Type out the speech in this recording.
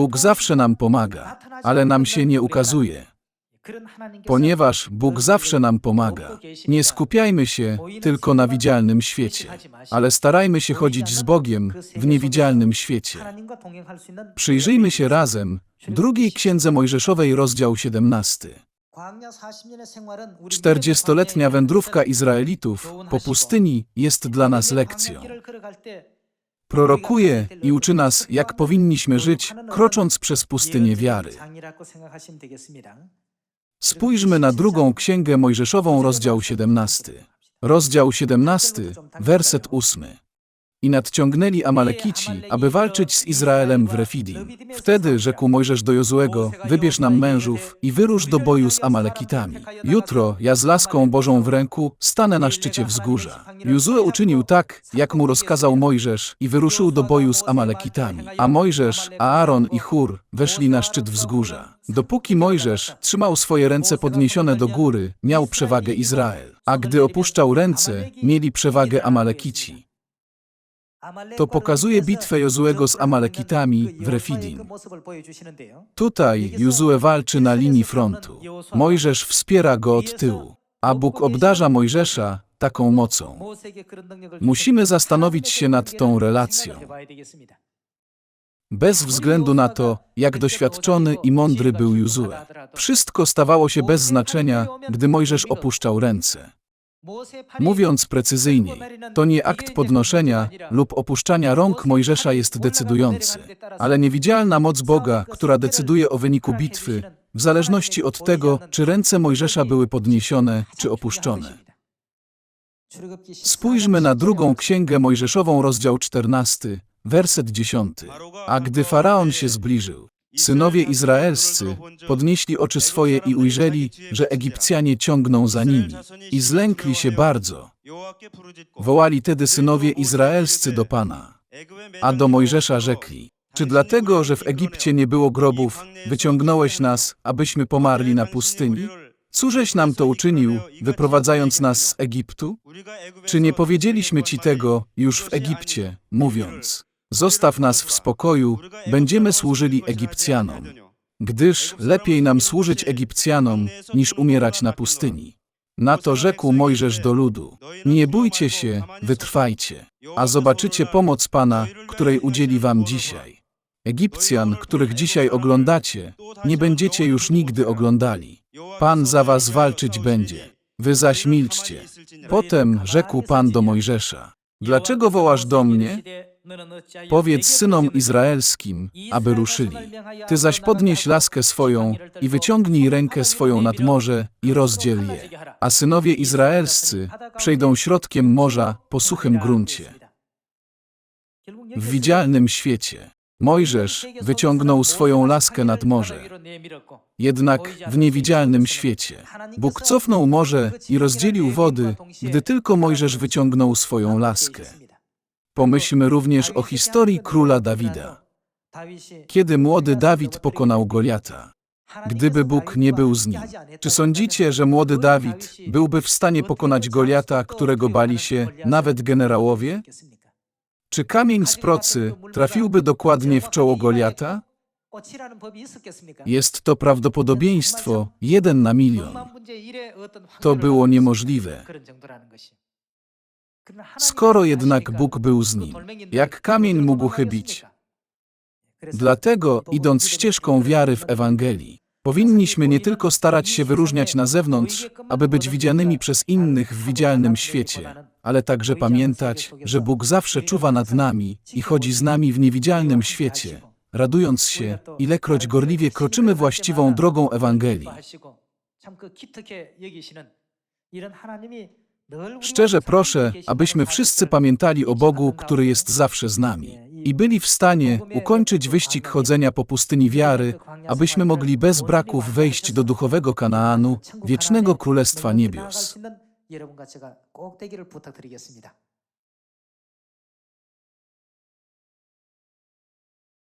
Bóg zawsze nam pomaga, ale nam się nie ukazuje. Ponieważ Bóg zawsze nam pomaga, nie skupiajmy się tylko na widzialnym świecie, ale starajmy się chodzić z Bogiem w niewidzialnym świecie. Przyjrzyjmy się razem drugiej księdze Mojżeszowej, rozdział 17. Czterdziestoletnia wędrówka Izraelitów po pustyni jest dla nas lekcją. Prorokuje i uczy nas, jak powinniśmy żyć, krocząc przez pustynię wiary. Spójrzmy na drugą księgę Mojżeszową, rozdział 17. Rozdział 17, werset 8. I nadciągnęli Amalekici, aby walczyć z Izraelem w Refidim. Wtedy rzekł Mojżesz do Jozuego, wybierz nam mężów i wyrusz do boju z Amalekitami. Jutro ja z laską Bożą w ręku stanę na szczycie wzgórza. Jozue uczynił tak, jak mu rozkazał Mojżesz i wyruszył do boju z Amalekitami. A Mojżesz, Aaron i Chur weszli na szczyt wzgórza. Dopóki Mojżesz trzymał swoje ręce podniesione do góry, miał przewagę Izrael. A gdy opuszczał ręce, mieli przewagę Amalekici. To pokazuje bitwę Jozuego z Amalekitami w Refidim. Tutaj Jozue walczy na linii frontu. Mojżesz wspiera go od tyłu, a Bóg obdarza Mojżesza taką mocą. Musimy zastanowić się nad tą relacją. Bez względu na to, jak doświadczony i mądry był Jozue. Wszystko stawało się bez znaczenia, gdy Mojżesz opuszczał ręce. Mówiąc precyzyjniej, to nie akt podnoszenia lub opuszczania rąk Mojżesza jest decydujący, ale niewidzialna moc Boga, która decyduje o wyniku bitwy, w zależności od tego, czy ręce Mojżesza były podniesione, czy opuszczone. Spójrzmy na drugą księgę Mojżeszową, rozdział 14, werset 10. A gdy faraon się zbliżył, synowie izraelscy podnieśli oczy swoje i ujrzeli, że Egipcjanie ciągną za nimi i zlękli się bardzo. Wołali tedy synowie izraelscy do Pana, a do Mojżesza rzekli: Czy dlatego, że w Egipcie nie było grobów, wyciągnąłeś nas, abyśmy pomarli na pustyni? Cóżeś nam to uczynił, wyprowadzając nas z Egiptu? Czy nie powiedzieliśmy ci tego już w Egipcie, mówiąc: Zostaw nas w spokoju, będziemy służyli Egipcjanom, gdyż lepiej nam służyć Egipcjanom, niż umierać na pustyni. Na to rzekł Mojżesz do ludu: Nie bójcie się, wytrwajcie, a zobaczycie pomoc Pana, której udzieli wam dzisiaj. Egipcjan, których dzisiaj oglądacie, nie będziecie już nigdy oglądali. Pan za was walczyć będzie. Wy zaś milczcie. Potem rzekł Pan do Mojżesza: Dlaczego wołasz do mnie? Powiedz synom izraelskim, aby ruszyli. Ty zaś podnieś laskę swoją i wyciągnij rękę swoją nad morze i rozdziel je. A synowie izraelscy przejdą środkiem morza po suchym gruncie. W widzialnym świecie Mojżesz wyciągnął swoją laskę nad morze. Jednak w niewidzialnym świecie Bóg cofnął morze i rozdzielił wody, gdy tylko Mojżesz wyciągnął swoją laskę. Pomyślmy również o historii króla Dawida. Kiedy młody Dawid pokonał Goliata, gdyby Bóg nie był z nim, czy sądzicie, że młody Dawid byłby w stanie pokonać Goliata, którego bali się nawet generałowie? Czy kamień z procy trafiłby dokładnie w czoło Goliata? Jest to prawdopodobieństwo jeden na milion. To było niemożliwe. Skoro jednak Bóg był z nim, jak kamień mógł chybić? Dlatego, idąc ścieżką wiary w Ewangelii, powinniśmy nie tylko starać się wyróżniać na zewnątrz, aby być widzianymi przez innych w widzialnym świecie, ale także pamiętać, że Bóg zawsze czuwa nad nami i chodzi z nami w niewidzialnym świecie, radując się, ilekroć gorliwie kroczymy właściwą drogą Ewangelii. Szczerze proszę, abyśmy wszyscy pamiętali o Bogu, który jest zawsze z nami i byli w stanie ukończyć wyścig chodzenia po pustyni wiary, abyśmy mogli bez braków wejść do duchowego Kanaanu, wiecznego Królestwa Niebios.